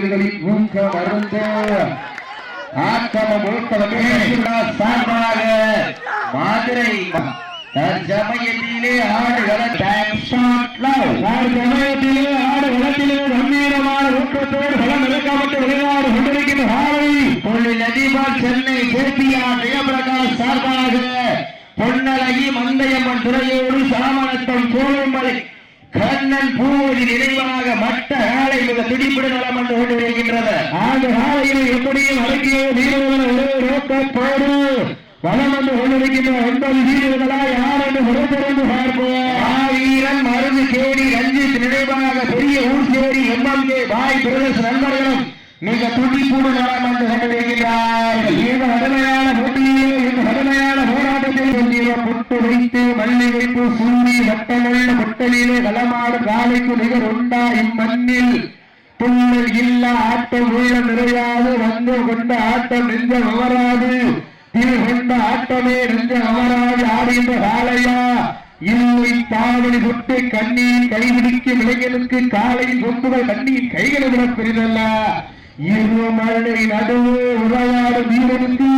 வீரர்களின் ஊக்கம் அருந்த ஆக்கமும் ஊக்கமும் சார்பாக மதுரை தற்சமயத்திலே ஆடுகள சமயத்திலே ஆடு களத்திலே கம்பீரமான ஊக்கத்தோடு பலம் இறக்கப்பட்டு விளையாடு தொழில் அதிபர் சென்னை கேபிஆர் ஜெயபிரகாஷ் சார்பாக பொன்னழகி மந்தையம்மன் துறையோடு சாமணத்தம் சோழமலை கண்ணன் பூவதி நினைவாக மட்ட காலை மிக துடிப்புடன் நலம் வந்து கொண்டிருக்கின்றது அந்த காலையில் எப்படியும் அடக்கிய வீரர்கள் ஒரே நோக்கத்தோடு வளம் வந்து கொண்டிருக்கின்ற ஒன்பது வீரர்களா யார் என்று முறைத்திருந்து பார்ப்போம். வீரன் மருந்து கேடி ரஞ்சித் நினைவாக பெரிய ஊர் சேரி எம்எம்கே பாய் பிரதேச நண்பர்களும் மிக துடிப்புடன் நலம் வந்து கொண்டிருக்கிறார்கள் இந்த கடுமையான போட்டியிலே இந்த கடுமையான போராட்டத்தில் புட்டு வைத்து மல்லி வைத்து சூடி வட்டமுள்ள காலைக்கு நிகர் உண்டா இம்மண்ணில்? துள்ளல் இல்ல ஆட்டம் உள்ள நிறையாது வந்து கொண்ட ஆட்டம் நெஞ்ச அவராது இது கொண்ட ஆட்டமே நெஞ்ச அவராது ஆடுகின்ற காலையா இல்லை தாவணி தொட்டு கண்ணீர் கைபிடிக்கும் இளைஞனுக்கு காலையில் சொத்துகள் கண்ணீர் கைகளை விட பெரிதல்ல இரு மழை நடுவு உறவாடும் வீரனுக்கு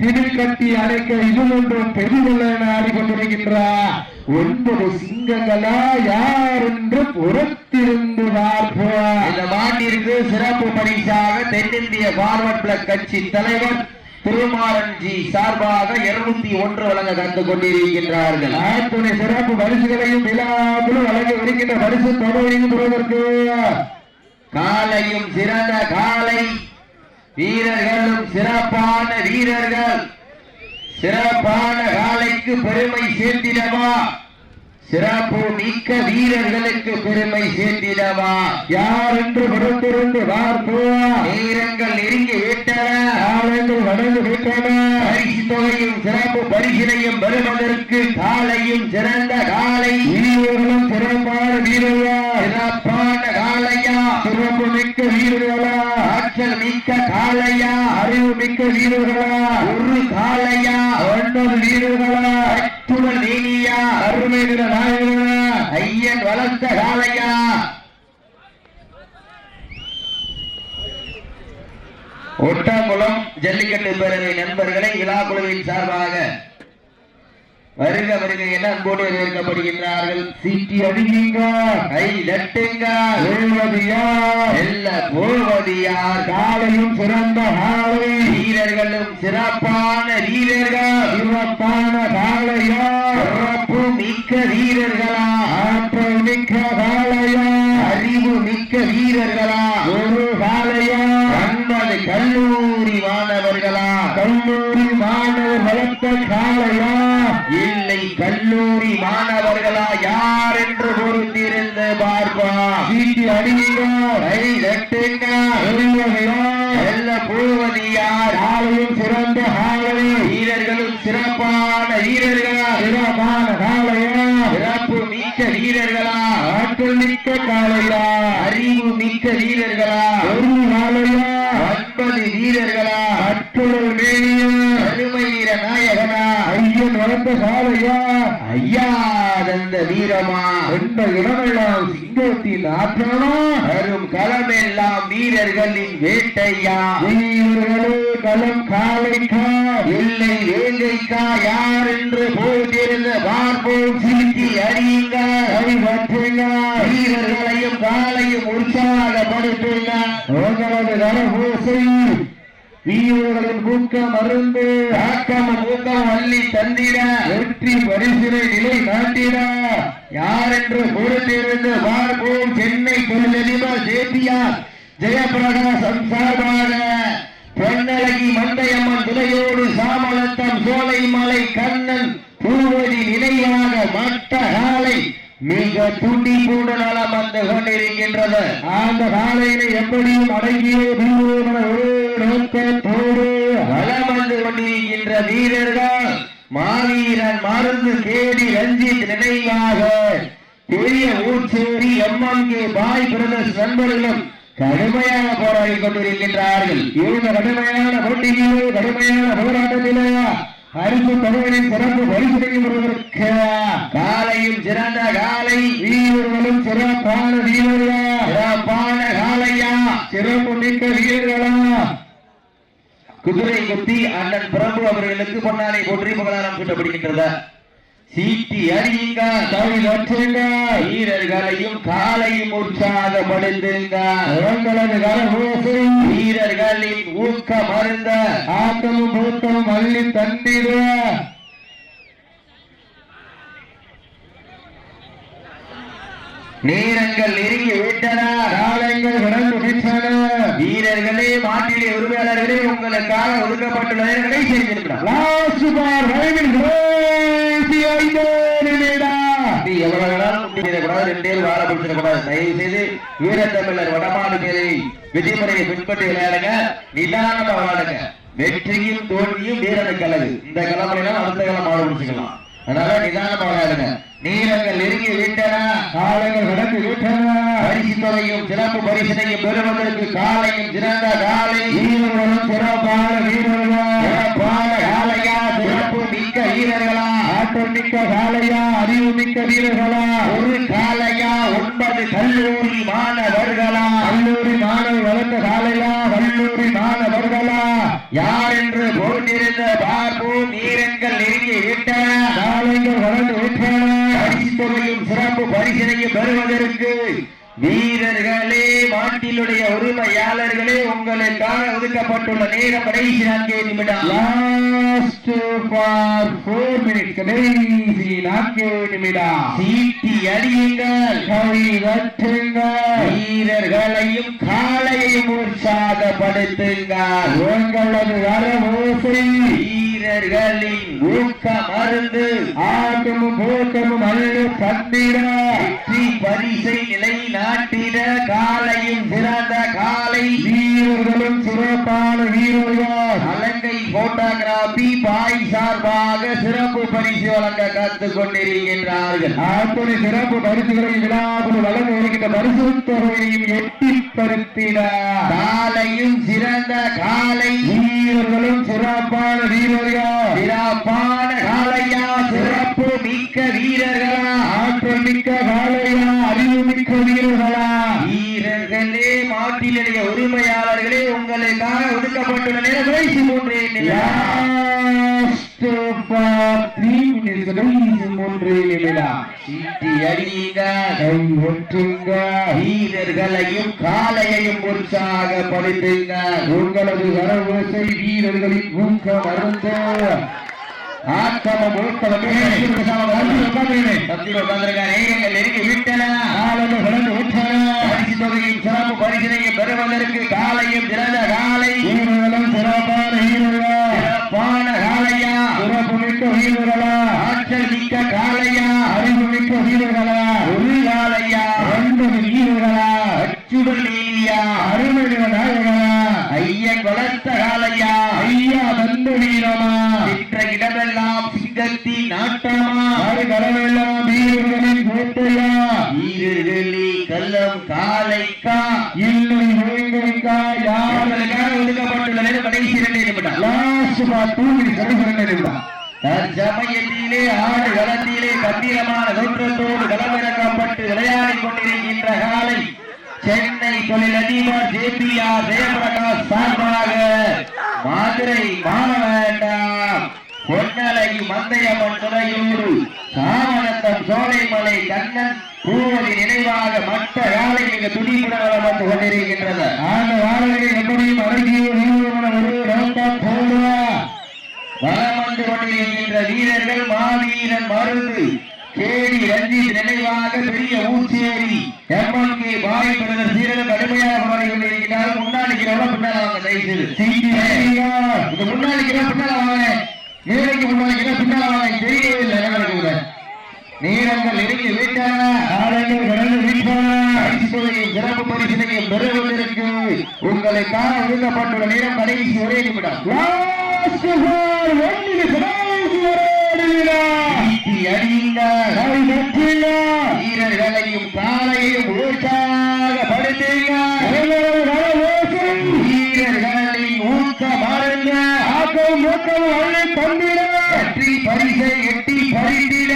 திடீர் கட்டி அழைக்க இது ஒன்றும் பெரிதல்ல என ஆடிக்கொண்டிருக்கின்றார் ஒன்பது சிங்கங்களா யார் என்று புறத்திருந்து பார்ப்போம். இந்த மாட்டிற்கு சிறப்பு பரிசாக தென்னிந்திய பார்வர்ட் பிளக் கட்சி தலைவர் திருமாறன் ஜி சார்பாக இருநூத்தி ஒன்று வழங்க தந்து கொண்டிருக்கின்றார்கள். அத்துணை சிறப்பு பரிசுகளையும் விழாக்குழு வழங்கி வருகின்ற பரிசு பெறுவதற்கு காலையும் சிறந்த காலை வீரர்களும் சிறப்பான வீரர்கள். சிறப்பான காலைக்கு பெருமை சேர்த்திடவா சிறப்பு மிக்க வீரர்களுக்கு பெருமை சேர்த்திடவா யார் என்று புறத்திருந்து பார்ப்போம் நேரங்கள் நெருங்கி விட்டன. காலங்கள் வளர்ந்து விட்டன. பரிசு தொகையும் சிறப்பு பரிசினையும் பெறுவதற்கு காலையும் சிறந்த காலை. வீரர்களும் சிறப்பான வீரர்களா. சிறப்பான காலையா? சிறப்பு மிக்க வீரர்களா? காலையா அறிவுமிக்க வீரர்களா? ஒரு காலையா? ஒன்பது வீரர்களா? அத்துடன் நீனியா? அருமை நிற நாயகர்களா ஐயன் வளர்த்த காலையா? ஒட்டாங்குளம் ஜல்லிக்கட்டு பேரவை நண்பர்களை விழா குழுவின் சார்பாக வருக வருக என அன்போடு வரவேற்கப்படுகின்றார்கள். சீட்டி அடிங்க கை தட்டுங்க எல்ல செல்ல போவதியார் காலையும் சிறந்த காலை. வீரர்களும் சிறப்பான வீரர்கள். சிறப்பான காலையா சிறப்பு மிக்க வீரர்களா ஆற்றல் மிக்க காலையா அறிவு மிக்க வீரர்களா ஒரு காலையா ஒன்பது கல்லூரி மாணவர்களா கல்லூரி மாணவர் வளர்த்த காலையா இல்லை கல்லூரி மாணவர்களா யார் என்று பொறுத்திருந்து பார்ப்போம் சீட்டி அடிங்க கை தட்டுங்க வேவதியா செல்ல போவது யார் காலையும் சிறந்த காலை வீரர்களும் சிறப்பான வீரர்களா? சிறப்பான காலையா சிறப்பு மிக்க வீரர்களா? ஆற்றல் மிக்க காலையா அறிவு மிக்க வீரர்களா? ஒரு காலையா ஒன்பது வீரர்களா? வளர்ந்த காலையா? ஐயா தந்த வீரமா? எந்த இடமெல்லாம் சிங்கத்தின் ஆற்றலா? வரும் களமெல்லாம் வீரர்களின் வேட்டையா? வீரர்களே களம் காலைக்கா? இல்லை வேங்கைக்கா யார் என்று போட்டிருந்த பார்ப்போம் சிரித்தி அறியுங்க வீரர்களையும் காலையும் உற்சாகப்படுத்துங்க உங்களது கரபூசை வீரர்களின் ஊக்கம் அருந்து ஆக்கமும் ஊக்கம் அள்ளி தந்திட. வெற்றி பரிசினை நிலை நாட்டிட. யார் என்று பொறுத்திருந்து பார்ப்போம். சென்னை தொழிலதிபர் ஜேபிஆர் ஜெயபிரகாசம் சார்பாக. பொன்னழகி மந்தையம்மன் துணையோடு சாமலத்தம் சோலைமலை கண்ணன் பூவதி நினைவாக மட்ட காலை மிக துண்டிப்பூடு நலம் வந்து கொண்டிருக்கின்றது. அந்த காலையில எப்படியும் அடங்கிய நோக்கத்தோடு. வலம் வந்து கொண்டிருக்கின்ற வீரர்கள் மாவீரன் மருந்து கேடி ரஞ்சித் நினைவாக பெரிய ஊர்ச்சேரி எம்எம்கே பாய் பிரதர்ஸ் நண்பர்களும் கடுமையாக போராடி கொண்டிருக்கின்றார்கள். இந்த கடுமையான போட்டியிலே கடுமையான போராட்டத்திலே பரிசு தொகையின் சிறப்பு பரிசுரையும் வருவதற்கு காலையும் சிறந்த காலை. வீரர்களும் சிறப்பான வீரர்களா? சிறப்பான காலையா? சிறப்பு மிக்க வீரர்களா? குதிரை குத்தி அண்ணன் பிரபு அவர்களுக்கு பொன்னானை போற்றி புகழாரம் சூட்டப்படுகின்றத சீட்டி அடியுங்க கை வச்சுங்க வீரர்களையும் காலையும் உற்சாகப்படுத்துங்க உங்களது கரகோசை வீரர்களின் ஊக்கம் அருந்த ஆட்டமும் பூத்தமும் அள்ளி தந்திட. நேரங்கள் நெருங்கி விட்டன. காலங்கள் கடந்து விட்டன. வீரர்களே மாட்டிலே உரிமையாளர்களே உங்களுக்காக ஒதுக்கப்பட்டுள்ள நேரங்களை செய்திருக்கிறார் கடைசி ஐந்து வீரத்தமிழர் வடமாடு பேரை விதிமுறையை பின்பற்றி விளையாடுங்க. நிதானமா விளையாடுங்க. வெற்றியும் தோல்வியும் வீரனுக்கு அழகு இந்த கிழமையில அடுத்த கிழமை ஆடு பிடிச்சிக்கலாம். அதனால நிதானமா விளையாடுங்க. நீரங்கள் நெருங்கி விட்டன. காலங்கள் கடந்து விட்டன. பரிசு தொகையும் சிறப்பு பரிசனையும் பெறுவதற்கு காலையும் சிறந்த காலை வீரர்களும் சிறப்பான வீரர்களா சிறப்பான காலையா சிறப்பு மிக்க வீரர்களா ஆட்டம் மிக்க காலையா அறிவு மிக்க வீரர்களா ஒரு காலையா ஒன்பது கல்லூரி மாணவர்களா? கல்லூரி மாணவர் வளர்ந்த காலையா கல்லூரி மாணவர்களா? யார் என்று போட்டிருந்த பார்ப்போம் வீரங்கள் நெருங்கி விட்டன. காலைகள் வளர்ந்து விட்டன. பரிசு தொகையும் சிறப்பு பரிசனையும் பெறுவதற்கு வீரர்களே மாட்டிலுடைய உரிமையாளர்களே உங்களுக்காக ஒதுக்கப்பட்டுள்ள நேரம் கடைசி நான்கே நிமிடம். லாஸ்ட் ஃபார் ஃபோர் மினிட்ஸ் கடைசி நான்கு நிமிடம். சீட்டி அடியுங்கள். கை வீரர்களையும் காலையையும் உற்சாகப்படுத்துங்கள். உங்களது வரவோசை. வீரர்களின் ஊக்கம் அருந்து ஆட்டமும் போக்கமும் பரிசை நிலை நாட்டிட காலையும் சிறந்த காலை வீரர்களும் சிறப்பான வீரர்கள். அலங்கை போட்டோகிராபி பாய் சார்பாக சிறப்பு பரிசு வழங்க காத்துக் கொண்டிருக்கின்றார்கள். அத்தனை சிறப்பு பரிசுகளை விழாவில் வழங்க இருக்கின்ற பரிசு தொகையையும் எட்டி பருத்திட. காலையும் சிறந்த காலை வீரர்களும் சிறப்பான வீரர்கள். சிறப்பான காலையா சிறப்பு. மிக்க வீரர்களா. ஆற்றல் மிக்க மிக்க வீரர்களா மாட்டினுடைய உரிமையாளர்களே உங்களுக்காக ஒதுக்கப்பட்டுள்ள நேரம் கடைசி மூன்றே வீரர்களையும் காலையையும் உற்சாகப்படுத்துங்க உங்களது வரவோசை வீரர்களின் ஊக்கம் அருந்த ஆக்கமும் ஊக்கமும் பத்திர பத்திரிகை நேரங்கள் நெருங்கி விட்டன. காலங்கள் கடந்து விட்டன பரிசு தொகையும் சிறப்பு பரிசினையும் பெறுவதற்கு காலையும் சிறந்த காலை. வீரர்களும் சிறப்பான வீரர்கள். சிறப்பான காலையா. சிறப்பு மிக்க வீரர்களா. ஆற்றல் மிக்க காலையா. அறிவு மிக்க வீரர்களா. ஒரு காலையா. ஒன்பது வீரர்களா. அச்சுடல் நீலியா அருமைய நாயகனா ஐயன் வளர்த்த காலையா ஐயா வந்த வீரமா சென்ற இடமெல்லாம் சிங்கத்தின் நாட்டமா ஆறு கடமெல்லாம் வீரர்களின் கோட்டையா வீரர்களே கள்ளம் காலைக்கா இல்லை ஓய்வெடுக்கா யார் அவர்களுக்காக ஒதுக்கப்பட்டுள்ள நேரம் கடைசி இரண்டே நிமிடம். லாஸ்ட் பார் டூ மினிட்ஸ் கடைசி நிமிடம். தற்சமயத்திலே ஆடு களத்திலே கம்பீரமான தோற்றத்தோடு களமிறக்கப்பட்டு விளையாடிக் கொண்டிருக்கின்ற காலை சென்னை தொழிலதிபர் ஜேபிஆர் ஜெயபிரகாஷ் சார்பாக மதுரை மாற பொன்னலை மந்தையம்மன் துறையூர் சாமநத்தம் சோலைமலை கண்ணன் பூவதி நினைவாக மற்ற காலை மிக துடிப்புடன் வந்து கொண்டிருக்கின்றது அந்த வாழை எப்படியும் அழகிய வீரமான ஒரு போடுவா. வலம் வந்து கொண்டிருக்கின்ற வீரர்கள் மாவீரன் மருந்து கேடி ரஞ்சித் நினைவாக Periya Oocheri MN K boy brother சீரர்கள் கடுமையாக போராடி கொண்டிருக்கிறார்கள் முன்னாடி கிலோட பின்னால வாங்க தயவுசெய்து செய்தி. முன்னாடி கிலோ பின்னால வாங்க. ஏழைக்கு முன்னாடி கிலோ தெரியவே இல்லை எங்களுக்கு கூட நேரங்கள் நெருங்கி விட்டன காலங்கள் கடந்து விட்டன சிறப்பு பரிசினையும் பெறுவதற்கு உங்களுக்காக ஒதுக்கப்பட்டுள்ள நேரம் கடைசி ஒரே நிமிடம். லாஸ்ட் வீரர்களையும் ஒன்றில் கடைசி மூக்கை மூக்கை அள்ளி தந்திட பரிசை எட்டி பறிந்திட.